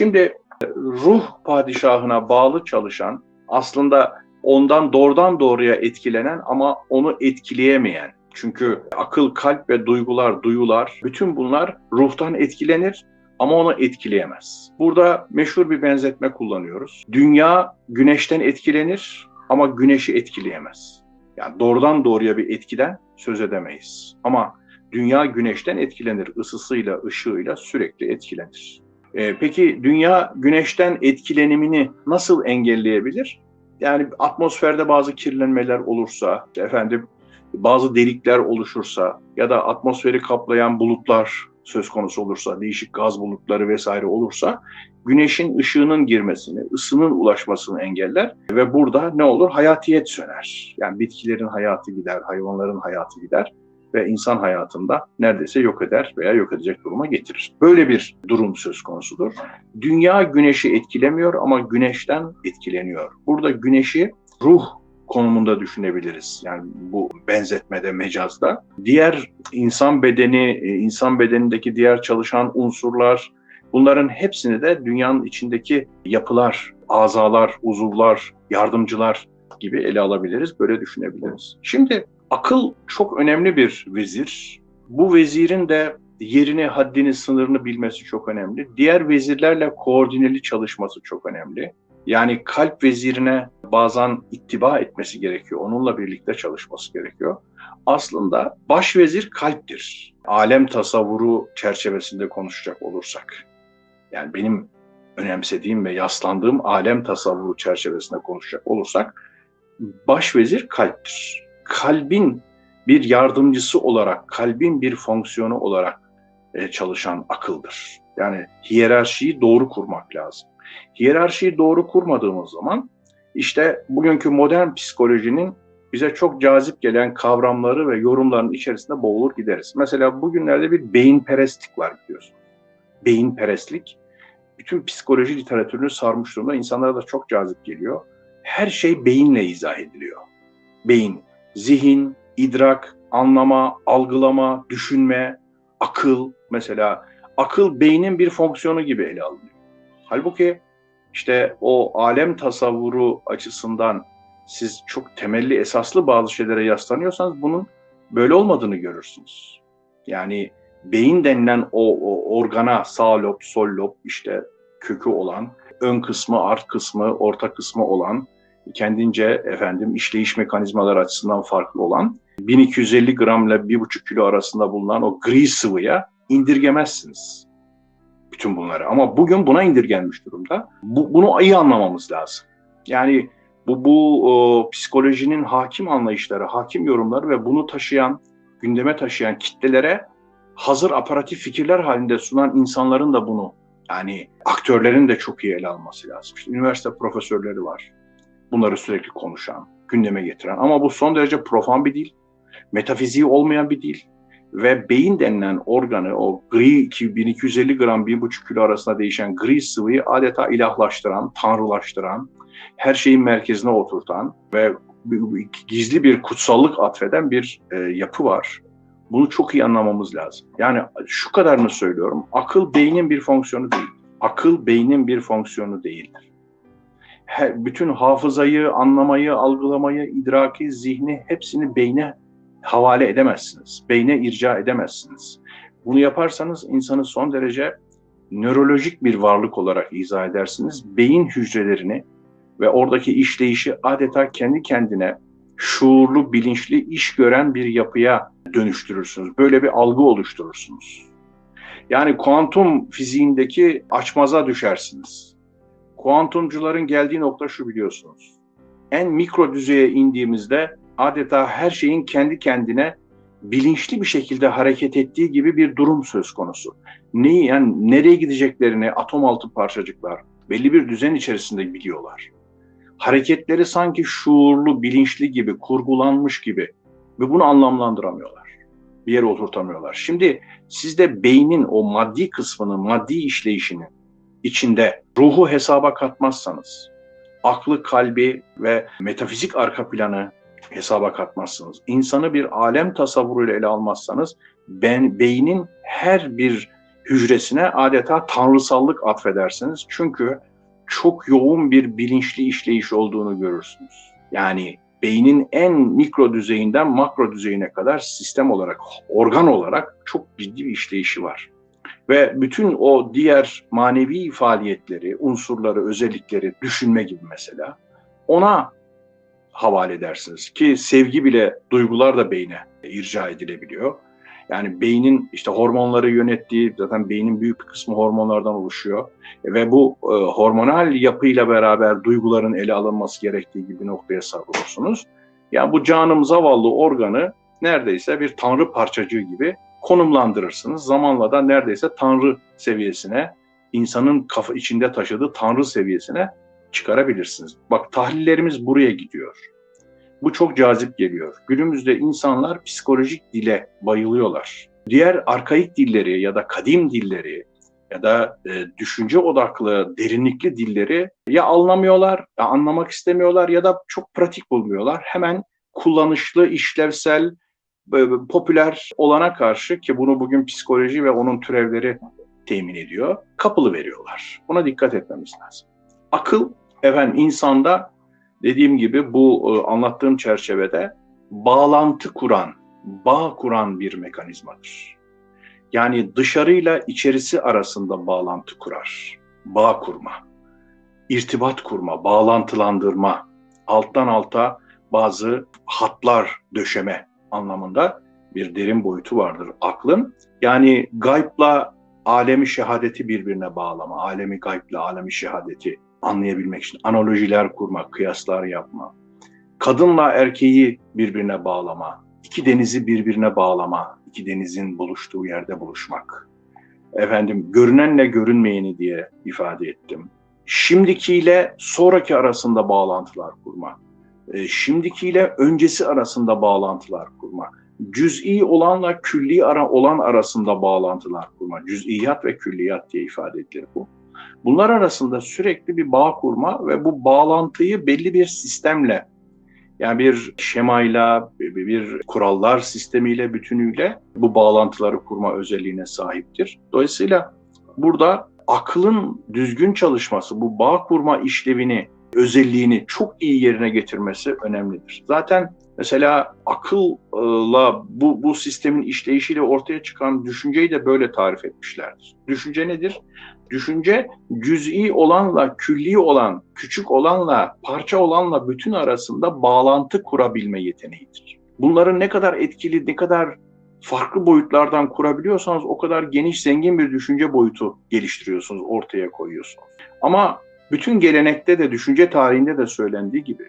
Şimdi e, ruh padişahına bağlı çalışan aslında ondan doğrudan doğruya etkilenen ama onu etkileyemeyen. Çünkü akıl, kalp ve duygular, duyular bütün bunlar ruhtan etkilenir ama onu etkileyemez. Burada meşhur bir benzetme kullanıyoruz. Dünya güneşten etkilenir ama güneşi etkileyemez. Yani doğrudan doğruya bir etkiden söz edemeyiz. Ama dünya güneşten etkilenir. ısısıyla, ışığıyla sürekli etkilenir. Ee, peki dünya güneşten etkilenimini nasıl engelleyebilir? Yani atmosferde bazı kirlenmeler olursa, efendim bazı delikler oluşursa ya da atmosferi kaplayan bulutlar söz konusu olursa, değişik gaz bulutları vesaire olursa güneşin ışığının girmesini, ısının ulaşmasını engeller ve burada ne olur? Hayatiyet söner. Yani bitkilerin hayatı gider, hayvanların hayatı gider ve insan hayatında neredeyse yok eder veya yok edecek duruma getirir. Böyle bir durum söz konusudur. Dünya güneşi etkilemiyor ama güneşten etkileniyor. Burada güneşi ruh konumunda düşünebiliriz. Yani bu benzetmede, mecazda. Diğer insan bedeni, e, insan bedenindeki diğer çalışan unsurlar, bunların hepsini de dünyanın içindeki yapılar, azalar, uzuvlar, yardımcılar gibi ele alabiliriz, böyle düşünebiliriz. Şimdi akıl çok önemli bir vezir. Bu vezirin de yerini, haddini, sınırını bilmesi çok önemli. Diğer vezirlerle koordineli çalışması çok önemli. Yani kalp vezirine bazen ittiba etmesi gerekiyor. Onunla birlikte çalışması gerekiyor. Aslında baş vezir kalptir. Alem tasavvuru çerçevesinde konuşacak olursak. Yani benim önemsediğim ve yaslandığım alem tasavvuru çerçevesinde konuşacak olursak baş vezir kalptir. Kalbin bir yardımcısı olarak, kalbin bir fonksiyonu olarak e, çalışan akıldır. Yani hiyerarşiyi doğru kurmak lazım. Hiyerarşiyi doğru kurmadığımız zaman işte bugünkü modern psikolojinin bize çok cazip gelen kavramları ve yorumların içerisinde boğulur gideriz. Mesela bugünlerde bir beyinperestlik var biliyorsun. Beyinperestlik bütün psikoloji literatürünü sarmış durumda. İnsanlara da çok cazip geliyor. Her şey beyinle izah ediliyor. Beyin, zihin, idrak, anlama, algılama, düşünme, akıl mesela akıl beynin bir fonksiyonu gibi ele alınıyor. Halbuki işte o alem tasavvuru açısından siz çok temelli esaslı bazı şeylere yaslanıyorsanız bunun böyle olmadığını görürsünüz. Yani beyin denilen o, o organa sağ lob, sol lob işte kökü olan, ön kısmı, art kısmı, orta kısmı olan, kendince efendim işleyiş mekanizmalar açısından farklı olan 1250 gram ile 1,5 kilo arasında bulunan o gri sıvıya indirgemezsiniz bütün bunları. Ama bugün buna indirgenmiş durumda. Bu, bunu iyi anlamamız lazım. Yani bu, bu o, psikolojinin hakim anlayışları, hakim yorumları ve bunu taşıyan, gündeme taşıyan kitlelere hazır aparatif fikirler halinde sunan insanların da bunu yani aktörlerin de çok iyi ele alması lazım. İşte üniversite profesörleri var. Bunları sürekli konuşan, gündeme getiren ama bu son derece profan bir dil, metafiziği olmayan bir dil ve beyin denilen organı o gri 1250 gram 1,5 kilo arasında değişen gri sıvıyı adeta ilahlaştıran, tanrılaştıran, her şeyin merkezine oturtan ve gizli bir kutsallık atfeden bir e, yapı var. Bunu çok iyi anlamamız lazım. Yani şu kadarını söylüyorum. Akıl beynin bir fonksiyonu değil. Akıl beynin bir fonksiyonu değildir. Bütün hafızayı, anlamayı, algılamayı, idraki, zihni hepsini beyne havale edemezsiniz. Beyne irca edemezsiniz. Bunu yaparsanız insanı son derece nörolojik bir varlık olarak izah edersiniz. Beyin hücrelerini ve oradaki işleyişi adeta kendi kendine şuurlu, bilinçli iş gören bir yapıya dönüştürürsünüz. Böyle bir algı oluşturursunuz. Yani kuantum fiziğindeki açmaza düşersiniz. Kuantumcuların geldiği nokta şu biliyorsunuz. En mikro düzeye indiğimizde adeta her şeyin kendi kendine bilinçli bir şekilde hareket ettiği gibi bir durum söz konusu. Neyi yani nereye gideceklerini atom altı parçacıklar belli bir düzen içerisinde biliyorlar. Hareketleri sanki şuurlu, bilinçli gibi, kurgulanmış gibi ve bunu anlamlandıramıyorlar. Bir yere oturtamıyorlar. Şimdi siz de beynin o maddi kısmını, maddi işleyişini içinde ruhu hesaba katmazsanız, aklı, kalbi ve metafizik arka planı hesaba katmazsınız. İnsanı bir alem tasavvuruyla ele almazsanız ben beynin her bir hücresine adeta tanrısallık atfedersiniz. Çünkü çok yoğun bir bilinçli işleyiş olduğunu görürsünüz. Yani beynin en mikro düzeyinden makro düzeyine kadar sistem olarak, organ olarak çok ciddi bir işleyişi var. Ve bütün o diğer manevi faaliyetleri, unsurları, özellikleri düşünme gibi mesela ona havale edersiniz. Ki sevgi bile duygular da beyne irca edilebiliyor. Yani beynin işte hormonları yönettiği, zaten beynin büyük bir kısmı hormonlardan oluşuyor. Ve bu e, hormonal yapıyla beraber duyguların ele alınması gerektiği gibi noktaya savrulursunuz. Yani bu canım zavallı organı neredeyse bir tanrı parçacığı gibi konumlandırırsınız. Zamanla da neredeyse tanrı seviyesine, insanın kafa içinde taşıdığı tanrı seviyesine çıkarabilirsiniz. Bak tahlillerimiz buraya gidiyor. Bu çok cazip geliyor. Günümüzde insanlar psikolojik dile bayılıyorlar. Diğer arkaik dilleri ya da kadim dilleri ya da e, düşünce odaklı, derinlikli dilleri ya anlamıyorlar, ya anlamak istemiyorlar ya da çok pratik bulmuyorlar. Hemen kullanışlı, işlevsel, popüler olana karşı ki bunu bugün psikoloji ve onun türevleri temin ediyor, kapılı veriyorlar. Buna dikkat etmemiz lazım. Akıl, efendim insanda dediğim gibi bu e, anlattığım çerçevede bağlantı kuran, bağ kuran bir mekanizmadır. Yani dışarıyla içerisi arasında bağlantı kurar. Bağ kurma, irtibat kurma, bağlantılandırma, alttan alta bazı hatlar döşeme anlamında bir derin boyutu vardır aklın. Yani gaybla alemi şehadeti birbirine bağlama, alemi gaybla alemi şehadeti anlayabilmek için analojiler kurmak, kıyaslar yapma, kadınla erkeği birbirine bağlama, iki denizi birbirine bağlama, iki denizin buluştuğu yerde buluşmak. Efendim görünenle görünmeyeni diye ifade ettim. Şimdikiyle sonraki arasında bağlantılar kurma. E, şimdikiyle öncesi arasında bağlantılar kurma. Cüz'i olanla külli ara olan arasında bağlantılar kurma. Cüz'iyat ve külliyat diye ifade edilir bu. Bunlar arasında sürekli bir bağ kurma ve bu bağlantıyı belli bir sistemle yani bir şemayla, bir kurallar sistemiyle bütünüyle bu bağlantıları kurma özelliğine sahiptir. Dolayısıyla burada aklın düzgün çalışması, bu bağ kurma işlevini, özelliğini çok iyi yerine getirmesi önemlidir. Zaten mesela akılla bu, bu sistemin işleyişiyle ortaya çıkan düşünceyi de böyle tarif etmişlerdir. Düşünce nedir? Düşünce cüz'i olanla külli olan, küçük olanla, parça olanla bütün arasında bağlantı kurabilme yeteneğidir. Bunların ne kadar etkili, ne kadar farklı boyutlardan kurabiliyorsanız o kadar geniş, zengin bir düşünce boyutu geliştiriyorsunuz, ortaya koyuyorsunuz. Ama bütün gelenekte de, düşünce tarihinde de söylendiği gibi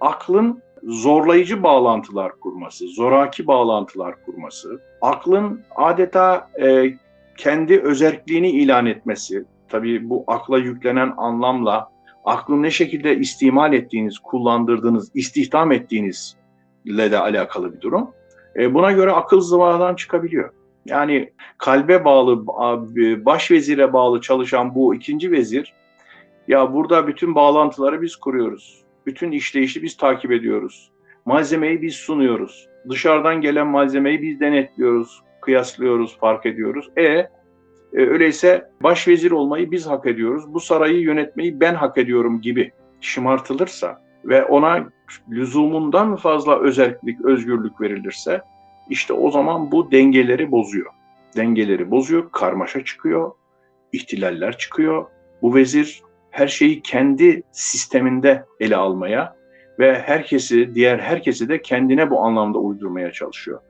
aklın zorlayıcı bağlantılar kurması, zoraki bağlantılar kurması, aklın adeta e, kendi özelliğini ilan etmesi, tabii bu akla yüklenen anlamla aklı ne şekilde istimal ettiğiniz, kullandırdığınız, istihdam ettiğinizle de alakalı bir durum. E, buna göre akıl zıvanadan çıkabiliyor. Yani kalbe bağlı, baş vezire bağlı çalışan bu ikinci vezir, ya burada bütün bağlantıları biz kuruyoruz. Bütün işleyişi biz takip ediyoruz. Malzemeyi biz sunuyoruz. Dışarıdan gelen malzemeyi biz denetliyoruz kıyaslıyoruz, fark ediyoruz. E, e öyleyse başvezir olmayı biz hak ediyoruz, bu sarayı yönetmeyi ben hak ediyorum gibi şımartılırsa ve ona lüzumundan fazla özellik, özgürlük verilirse işte o zaman bu dengeleri bozuyor. Dengeleri bozuyor, karmaşa çıkıyor, ihtilaller çıkıyor. Bu vezir her şeyi kendi sisteminde ele almaya ve herkesi, diğer herkesi de kendine bu anlamda uydurmaya çalışıyor.